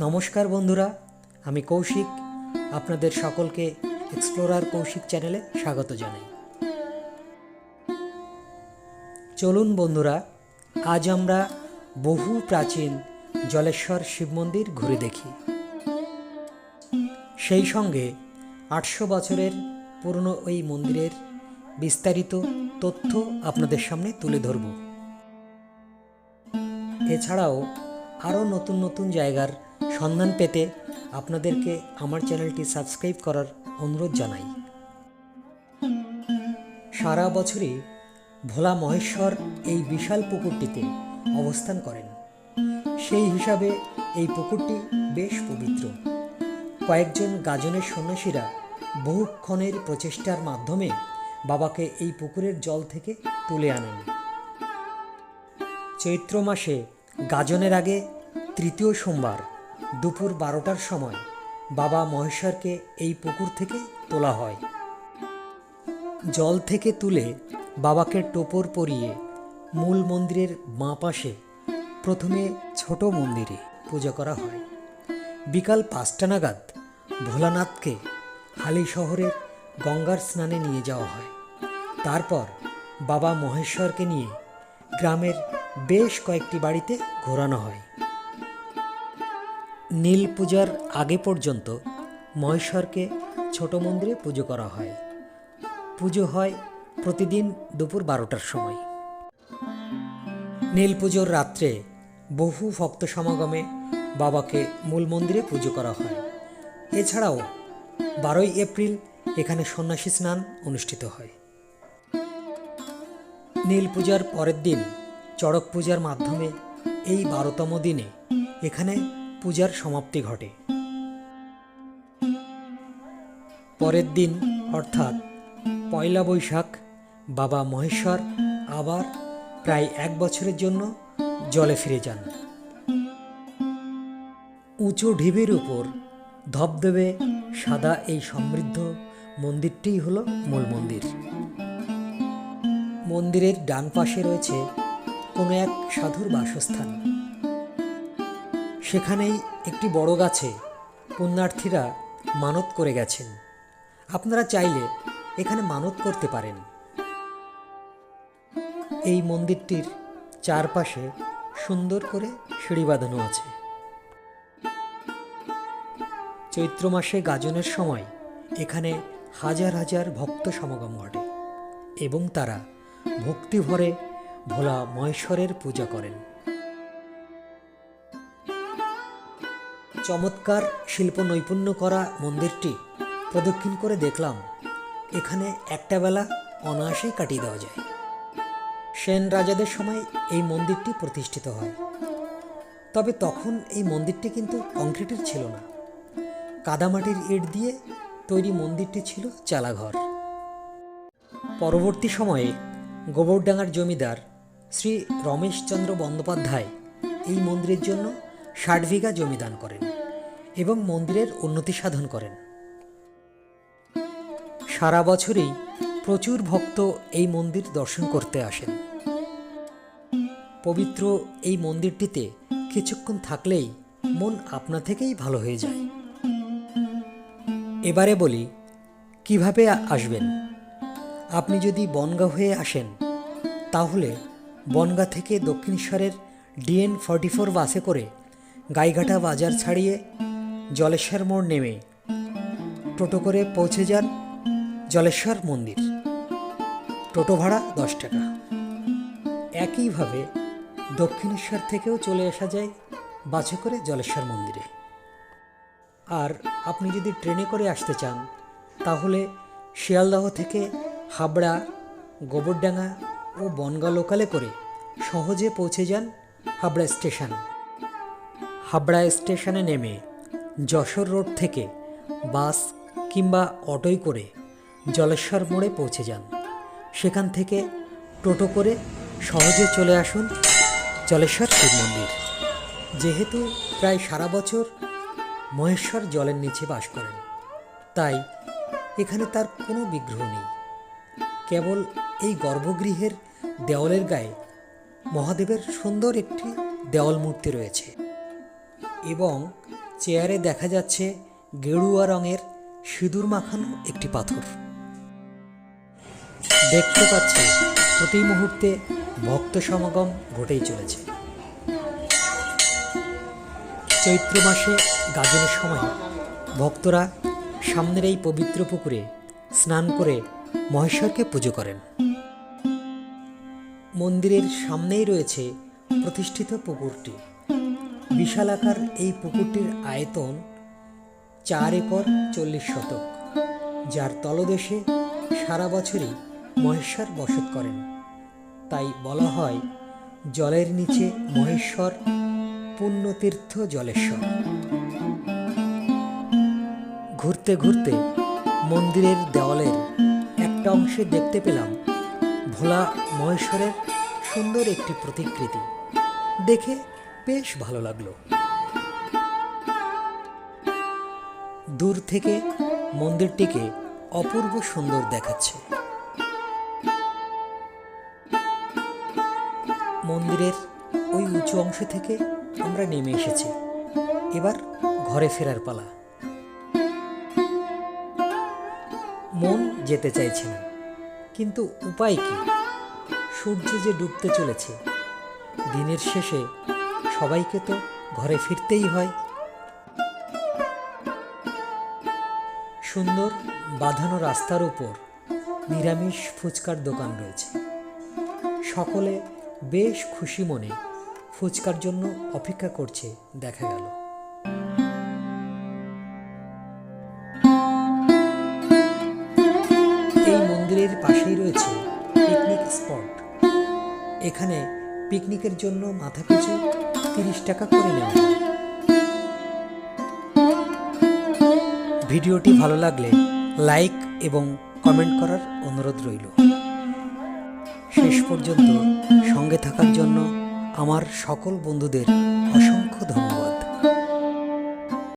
নমস্কার বন্ধুরা, আমি কৌশিক, আপনাদের সকলকে এক্সপ্লোরার কৌশিক চ্যানেলে স্বাগত জানাই। চলুন বন্ধুরা, আজ আমরা বহু প্রাচীন জলেশ্বর শিব মন্দির ঘুরে দেখি। সেই সঙ্গে আটশো বছরের পুরনো ওই মন্দিরের বিস্তারিত তথ্য আপনাদের সামনে তুলে ধরব। এছাড়াও আরও নতুন নতুন জায়গার সন্ধান পেতে আপনাদেরকে আমার চ্যানেলটি সাবস্ক্রাইব করার অনুরোধ জানাই। সারা বছরই ভোলা মহেশ্বর এই বিশাল পুকুরটিতে অবস্থান করেন। সেই হিসাবে এই পুকুরটি বেশ পবিত্র। কয়েকজন গাজনের সন্ন্যাসীরা বহুক্ষণের প্রচেষ্টার মাধ্যমে বাবাকে এই পুকুরের জল থেকে তুলে আনেন। চৈত্র মাসে গাজনের আগে তৃতীয় সোমবার দুপুর বারোটার সময় বাবা মহেশ্বরকে এই পুকুর থেকে তোলা হয়। জল থেকে তুলে বাবাকে টোপর পরিয়ে মূল মন্দিরের বাঁ পাশে প্রথমে ছোট মন্দিরে পূজা করা হয়। বিকাল পাঁচটা নাগাদ ভোলানাথকে হালি শহরের গঙ্গার স্নানে নিয়ে যাওয়া হয়। তারপর বাবা মহেশ্বরকে নিয়ে গ্রামের বেশ কয়েকটি বাড়িতে ঘোরানো হয়। নীল পূজার আগে পর্যন্ত মহেশ্বরকে ছোট মন্দিরে পুজো করা হয়। পুজো হয় প্রতিদিন দুপুর বারোটার সময়। নীল পুজোর রাত্রে বহু ভক্ত সমাগমে বাবাকে মূল মন্দিরে পুজো করা হয়। এছাড়াও বারোই এপ্রিল এখানে সন্ন্যাসী স্নান অনুষ্ঠিত হয়। নীল পূজার পরের দিন চড়ক পূজার মাধ্যমে এই বারোতম দিনে এখানে পূজার সমাপ্তি ঘটে। পরের দিন, অর্থাৎ পয়লা বৈশাখ, বাবা মহেশ্বর আবার প্রায় এক বছরের জন্য জলে ফিরে যান। উঁচু ঢিবির উপর ধবধবে সাদা এই সমৃদ্ধ মন্দিরটিই হলো মূল মন্দির। মন্দিরের ডান পাশে রয়েছে কোনো এক সাধুর বাসস্থান। সেখানেই একটি বড় গাছে পুণ্যার্থীরা মানত করে গেছেন। আপনারা চাইলে এখানে মানত করতে পারেন। এই মন্দিরটির চারপাশে সুন্দর করে সিঁড়ি বাঁধানো আছে। চৈত্র মাসে গাজনের সময় এখানে হাজার হাজার ভক্ত সমাগম ঘটে এবং তারা ভক্তিভরে ভোলা মহেশ্বরের পূজা করেন। চমৎকার শিল্প নৈপুণ্য করা মন্দিরটি প্রদক্ষিণ করে দেখলাম। এখানে একটা বেলা অনায়াসেই কাটিয়ে দেওয়া যায়। সেন রাজাদের সময় এই মন্দিরটি প্রতিষ্ঠিত হয়। তবে তখন এই মন্দিরটি কিন্তু কংক্রিটের ছিল না। কাদামাটির ইট দিয়ে তৈরি মন্দিরটি ছিল চালাঘর। পরবর্তী সময়ে গোবরডাঙ্গার জমিদার শ্রী রমেশচন্দ্র বন্দ্যোপাধ্যায় এই মন্দিরের জন্য ষাট বিঘা জমি দান করেন। এবং মন্দিরের উন্নতি সাধন করেন। সারা বছরই প্রচুর ভক্ত এই মন্দির দর্শন করতে আসেন। পবিত্র এই মন্দিরটিতে কিছুক্ষণ থাকলেই মন আপনা থেকেই ভালো হয়ে যায়। এবারে বলি, কীভাবে আসবেন? আপনি যদি বনগা হয়ে আসেন, তাহলে বনগা থেকে দক্ষিণেশ্বরের ডিএন ফর্টি ফোর বাসে করে গাইঘাটা বাজার ছাড়িয়ে জলেশ্বর মোড় নেমে। টোটো করে পৌঁছে যান জলেশ্বর মন্দির। টোটো ভাড়া দশ টাকা। একইভাবে দক্ষিণেশ্বর থেকেও চলে আসা যায় বাসে করে জলেশ্বর মন্দিরে। আর আপনি যদি ট্রেনে করে আসতে চান, তাহলে শিয়ালদহ থেকে হাবড়া, গোবরডাঙ্গা ও বনগাঁ লোকালে করে সহজে পৌঁছে যান হাবড়া স্টেশন। হাবড়া স্টেশনে নেমে যশোর রোড থেকে বাস কিংবা অটোয় করে জলেশ্বর মোড়ে পৌঁছে যান। সেখান থেকে টোটো করে সহজে চলে আসুন জলেশ্বর শিব মন্দির। যেহেতু প্রায় সারা বছর মহেশ্বর জলের নিচে বাস করেন, তাই এখানে তার কোনো বিগ্রহ নেই। কেবল এই গর্ভগৃহের দেওয়ালের গায়ে মহাদেবের সুন্দর একটি দেওয়াল মূর্তি রয়েছে এবং চেয়ারে দেখা যাচ্ছে গেরুয়া রঙের সিঁদুর মাখানো একটি পাথর। দেখতে পাচ্ছি প্রতি মুহূর্তে ভক্ত সমাগম ঘটেই চলেছে। চৈত্র মাসে গাজনের সময় ভক্তরা সামনের এই পবিত্র পুকুরে স্নান করে মহেশ্বরকে পুজো করেন। মন্দিরের সামনেই রয়েছে প্রতিষ্ঠিত পুকুরটি। বিশালাকার এই পুকুরটির আয়তন চার একর চল্লিশ শতক, যার তলদেশে সারা বছরই মহেশ্বর বসত করেন। তাই বলা হয়, জলের নিচে মহেশ্বর, পুণ্যতীর্থ জলেশ্বর। ঘুরতে ঘুরতে মন্দিরের দেওয়ালের একটা অংশে দেখতে পেলাম ভোলা মহেশ্বরের সুন্দর একটি প্রতিকৃতি। দেখে বেশ ভালো লাগল। দূর থেকে মন্দিরটিকে অপূর্ব সুন্দর দেখাচ্ছে। মন্দিরের ওই উঁচু অংশ থেকে আমরা নেমে এসেছি। এবার ঘরে ফেরার পালা। মন যেতে চাইছে না, কিন্তু উপায় কি? সূর্য যে ডুবতে চলেছে, দিনের শেষে সবাইকে তো ঘরে ফিরতেই হয়। সুন্দর বাঁধানো রাস্তার উপর নিরামিষ ফুচকার দোকান রয়েছে। সকলে বেশ খুশি মনে ফুচকার জন্য অপেক্ষা করছে, দেখা গেল। এই মন্দিরের পাশেই রয়েছে পিকনিক স্পট এখানে পিকনিকের জন্য মাথা পিছু তিরিশ টাকা করে নেওয়া ভিডিওটি ভালো লাগলে লাইক এবং কমেন্ট করার অনুরোধ রইল। শেষ পর্যন্ত সঙ্গে থাকার জন্য আমার সকল বন্ধুদের অসংখ্য ধন্যবাদ।